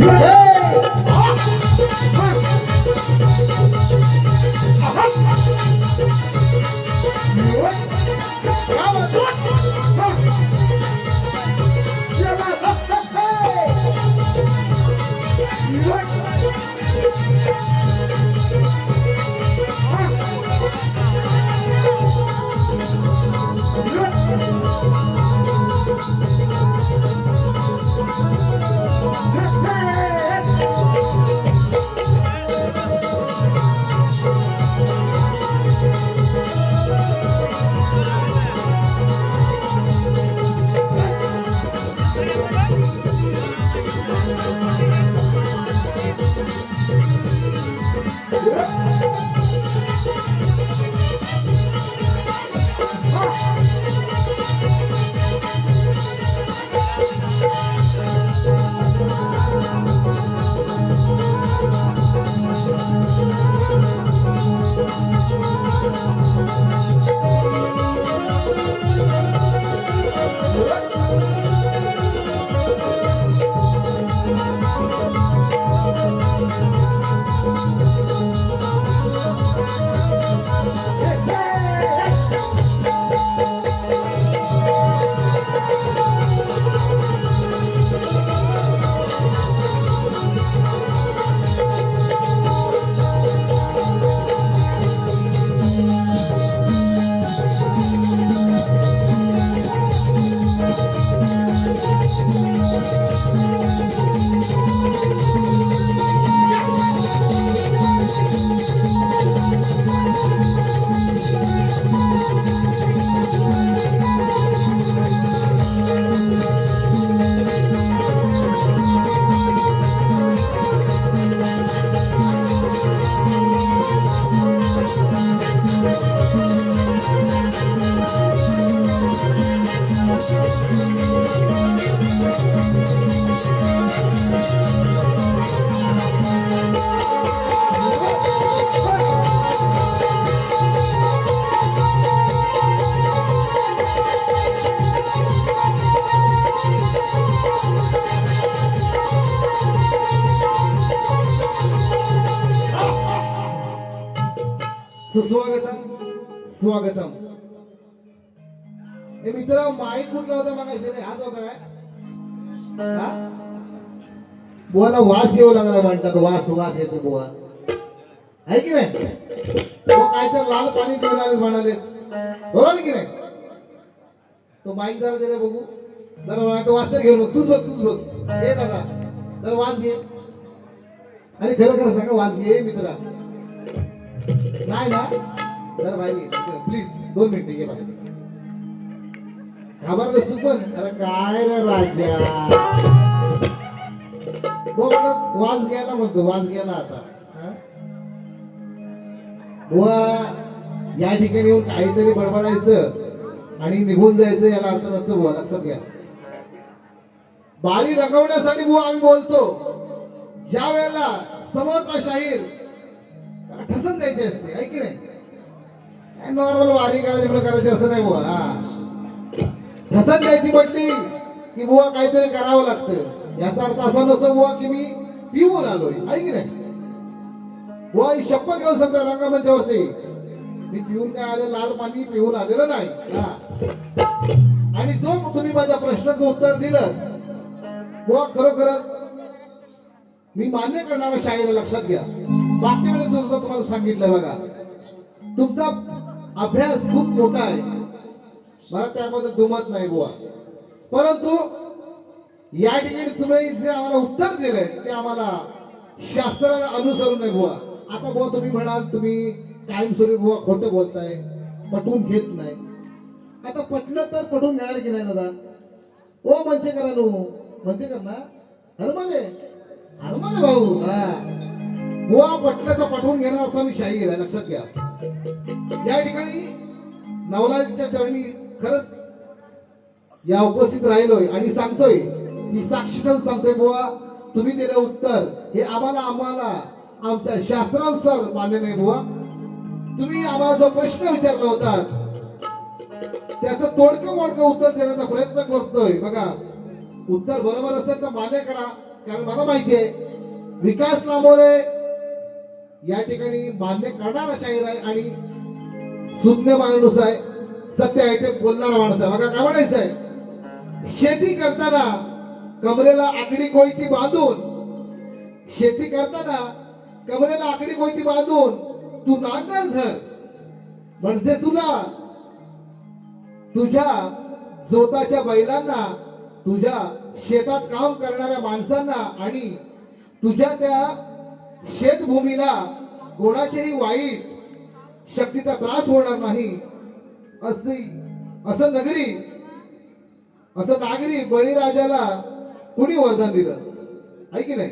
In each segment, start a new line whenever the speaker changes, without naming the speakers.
Yeah. Música सुस्वागतम. स्वागतम. ए मित्र माईक कुठला होता मागायचे रे? हा जो काय? बुवाला वास येऊ लागला म्हणतात वास वास येतो बुवा. आहे की नाही? काय तर लाल पाणी पिऊन आले म्हणाले. बरोबर की नाही? तो माईक जरा दे बघू. जरा तो वास तर घेऊन बघ. तूच बघ तूच बघ. ये दादा. जरा वास घे. अरे खरं खरं सांगा वास घे मित्रा. नाही ना? जरा बाहेर प्लीज दोन मिनिटं ये बाहेर. घाबरलंस तू पण? अरे काय रे राजा? वाज वास गेला म्हणतो वास गेला आता. बुवा या ठिकाणी येऊन काहीतरी बडबडायचं आणि निघून जायचं याला अर्थ नसतो बुवा लक्षात घ्या. बाली रंगवण्यासाठी बुवा आम्ही बोलतो. ज्या वेळेला समोरचा शाहीर त्याला ठसन द्यायची असते आहे की नाही? नॉर्मल वारी करायची आपलं करायची असं नाही बुवा ठसन द्यायची म्हटली की बुवा काहीतरी करावं लागतं. याचा अर्थ असा नसतो बुवा की मी पिऊन आलोय आहे की नाही? बुवा ही शपथ घेऊ शकता रंगमंचावरती. मी पिऊन काय आले? लाल पाणी पिऊन आलेलं नाही आणि जो तुम्ही माझ्या प्रश्नाचं उत्तर दिलं बुवा खरोखरच मी मान्य करणारा शाहीर लक्षात घ्या. बाकी वेळेस सुद्धा तुम्हाला सांगितलं बघा तुमचा अभ्यास खूप मोठा आहे. मला त्यामध्ये दुमत नाही बुवा. परंतु या ठिकाणी तुम्ही जे आम्हाला उत्तर दिलंय ते आम्हाला शास्त्राला अनुसरून नाही बुवा. आता बुवा तुम्ही म्हणाल तुम्ही कायमस्वरूपी बुवा खोटं बोलताय पटवून घेत नाही. आता पटलं तर पटवून घेणार की नाही दादा? ओ म्हणते करा नू म्हणते कर ना हरमाने हरमाने भाऊ हा. बुवा पटलं तर पटवून घेणार असा मी शाही गेला लक्षात घ्या. या ठिकाणी नवलाच्या चरणी खरंच या उपस्थित राहिलोय आणि सांगतोय की साक्षी ठेवून सांगतोय बुवा तुम्ही दिलं उत्तर हे आम्हाला आम्हाला आमच्या शास्त्रानुसार मान्य नाही बुवा. तुम्ही आम्हाला जो प्रश्न विचारला होता त्याचं तोडकं मोडकं उत्तर देण्याचा प्रयत्न करतोय. बघा उत्तर बरोबर असेल तर मान्य करा कारण मला माहिती आहे विकास लांबोरे या ठिकाणी मान्य करणारा शाहीर आहे आणि सुज्ञ माणूस आहे. सत्य आहे ते बोलणारा माणूस आहे. बघा काय म्हणायचं आहे? शेती करताना कमरेला आकडी कोयती बांधून शेती करताना कमरेला आकडी कोयती बांधून तू नांगर धर. म्हणजे तुला तुझ्या जोताच्या बैलांना तुझ्या शेतात काम करणाऱ्या माणसांना आणि तुझ्या त्या शेतभूमीला कोणाचेही वाईट शक्तीचा त्रास होणार नाही असे असं नगरी असं नागरी बळीराजाला कुणी वरदान दिलं? आहे की नाही?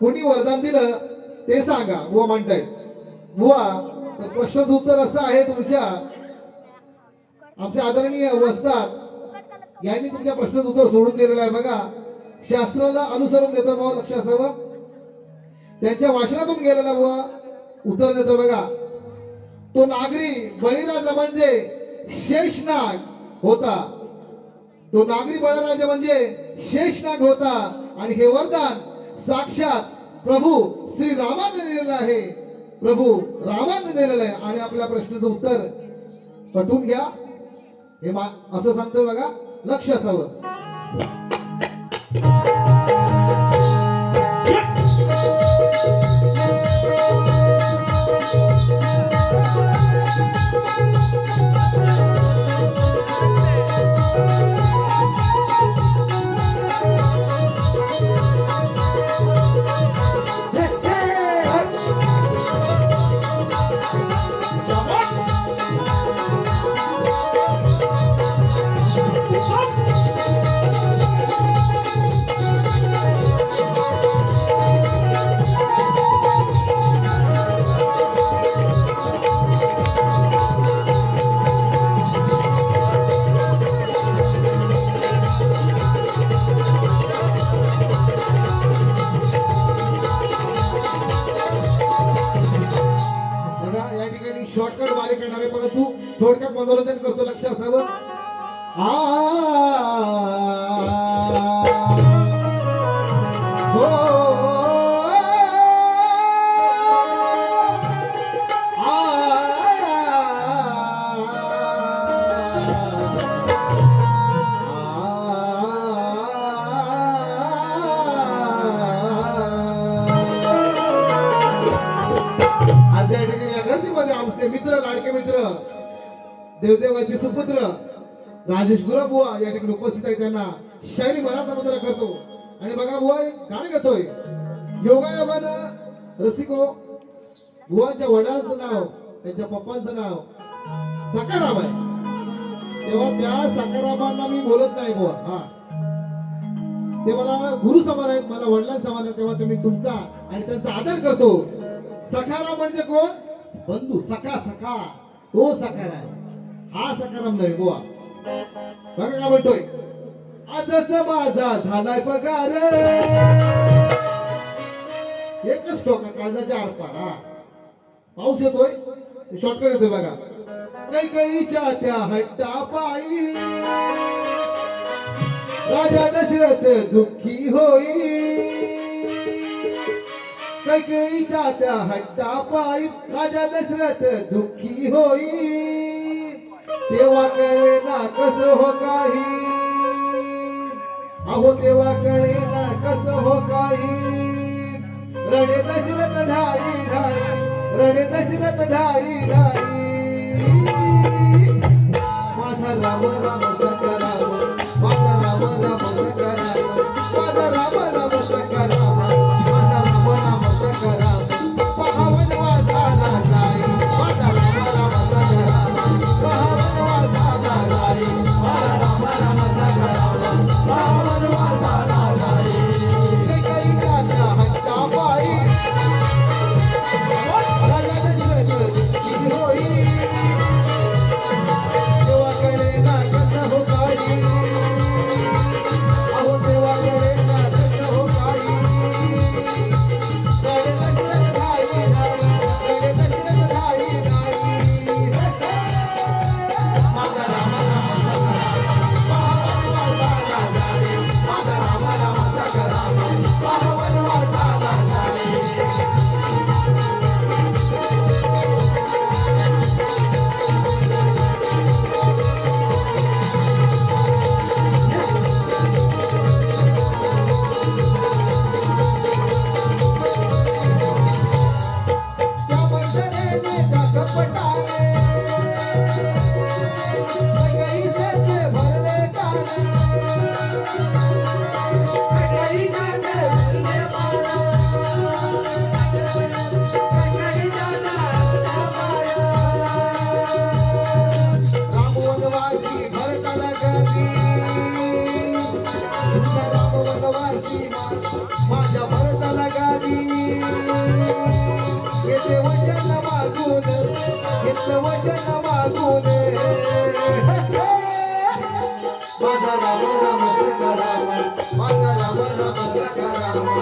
कुणी वरदान दिलं? ते सांगा बुवा म्हणताय बुवा तर प्रश्नाचं उत्तर असं आहे तुमच्या आमचे आदरणीय वस्तात यांनी तुमच्या प्रश्नाचं उत्तर सोडून दिलेलं आहे. बघा शास्त्राला अनुसरून देतो बुवा लक्ष असावं त्यांच्या वाचनातून गेलेला बुवा. उत्तर देतो बघा. तो नागरी बळीराजा म्हणजे शेषनाग होता. तो नागरी बळीराजा म्हणजे शेषनाग होता. आणि हे वरदान साक्षात प्रभू श्री रामाने दिलेलं आहे. प्रभू रामाने दिलेलं आहे. आणि आपल्या प्रश्नाचं उत्तर पटवून घ्या. हे मा असं सांगतो बघा. लक्ष असावं. देवदेवाचे सुपुत्र राजेश गुरबुवा या ठिकाणी उपस्थित आहे. त्यांना शायरी मराठा मुद्रा करतो. आणि बघा बुवा एक गाणं घेतोय. योगायोगानं रसिको बुवांच्या वडिलांचं नाव त्यांच्या पप्पांचं नाव सकाराम आहे तेव्हा त्या सकारामांना मी बोलत नाही बुवा. हा. ते मला गुरु समान आहेत मला वडिलां समान आहेत तेव्हा तुम्ही तुमचा आणि त्यांचा आदर करतो. सखाराम म्हणजे कोण? बंधू. सखा सखा. तो सखार आहे हा सखाराम नाही बुवा. बघा काय म्हणतोय? आजच माझा झालाय पगार. एकच टोका काळजाच्या आरपार. हा पाऊस येतोय? शॉर्टकट येतोय बघा. काही काहीच्या त्या हट्टा पायी. राजा दशरथ दुःखी होई. कैकेयीच्या त्या हट्टा पायी. राजा दशरथ दुःखी होई. तेव्हा कळे ना कस हो काही. अहो तेव्हा कळे ना कस हो काही. रडे दशरथ ढाई ढाई रडे दशरथ ढाई ढाई माझा राम राम घेतलं वचन मागून माझा राम राम राम. माझा राम राम राम.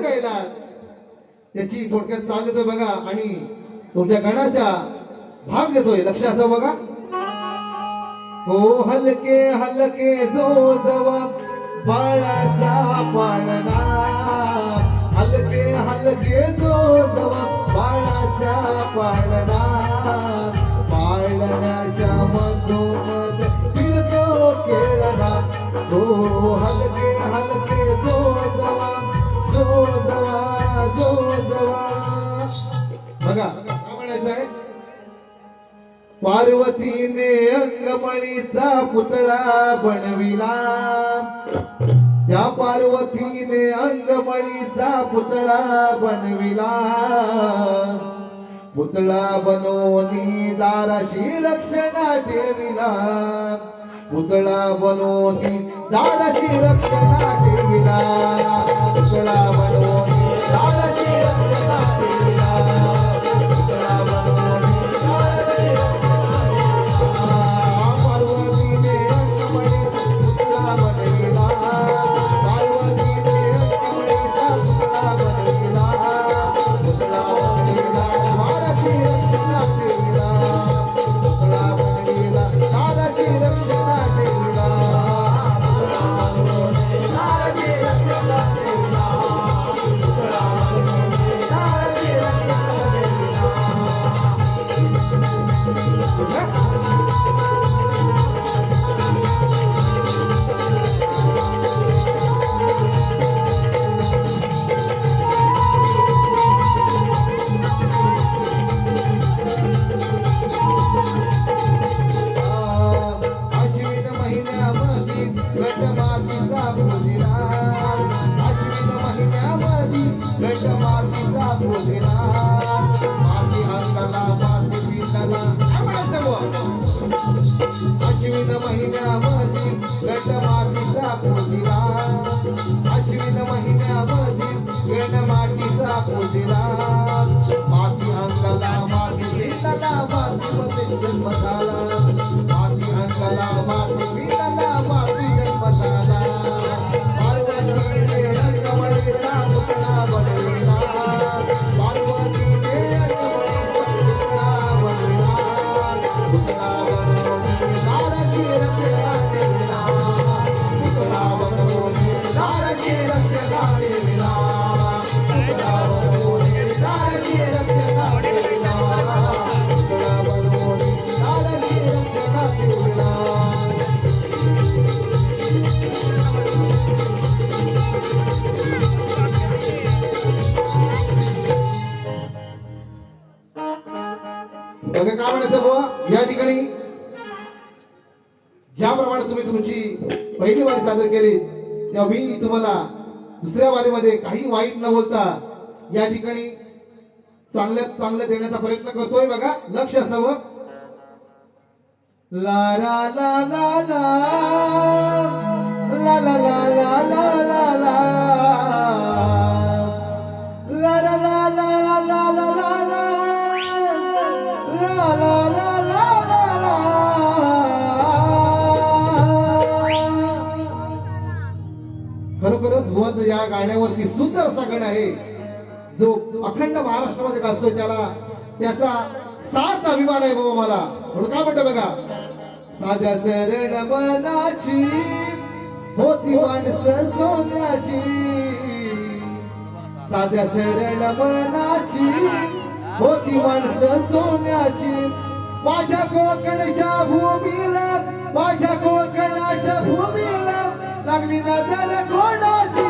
गाणं गायला त्याची थोडक्यात चाल येतोय बघा आणि तुमच्या गणाचा भाग देतोय. लक्ष असं बघा. हो हलके हलके जो जवा बाळाचा पाळणा. हलके हलके जो जवा बाळाचा पाळणा. पाळण्याच्या मधोमध फिरतो केळणा हो हलके बघा पार्वतीने अंगमळीचा पुतळा बनविला. त्या पार्वतीने अंगमळीचा पुतळा बनविला. पुतळा बनवून दाराशी लक्षणा ठेविला. पुतळा बनवून दादाची रक्षणा ठेविला पुतळा बनवून बघा काय म्हणायचं बुवा? या ठिकाणी ज्याप्रमाणे तुम्ही तुमची पहिली वारी सादर केली त्या मी तुम्हाला दुसऱ्या वारीमध्ये काही वाईट न बोलता या ठिकाणी चांगल्यात चांगलं देण्याचा प्रयत्न करतोय बघा. लक्ष असावं ला ला ला ला. ला ला ला ला ला ला ला. ला ला ला ला. ध्वज या गाण्यावरती सुंदर असा गण आहे. जो अखंड महाराष्ट्रामध्ये गाजतोय त्याला त्याचा सार्थ अभिमान आहे बाबा मला. म्हणून काय म्हणतो बघा? साध्या सरळ मनाची होती माणसं सोन्याची. साध्या सरळ मनाची होती माणसं सोन्याची. माझ्या कोकणच्या भूमीला माझ्या कोकणाच्या भूमीला लागली नजर कोणाची?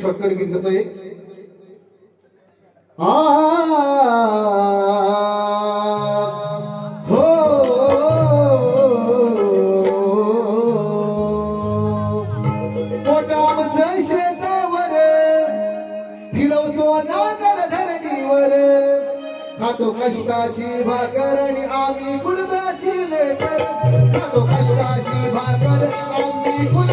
मग शॉर्टकट गीत घेतोय हो पोटामचं शेतावर फिरवतो नागर धरणीवर खातो कष्टाची भाकर आणि आम्ही कुलब्याची लेकर खातो कष्टाची भाकर आम्ही कुलब्याची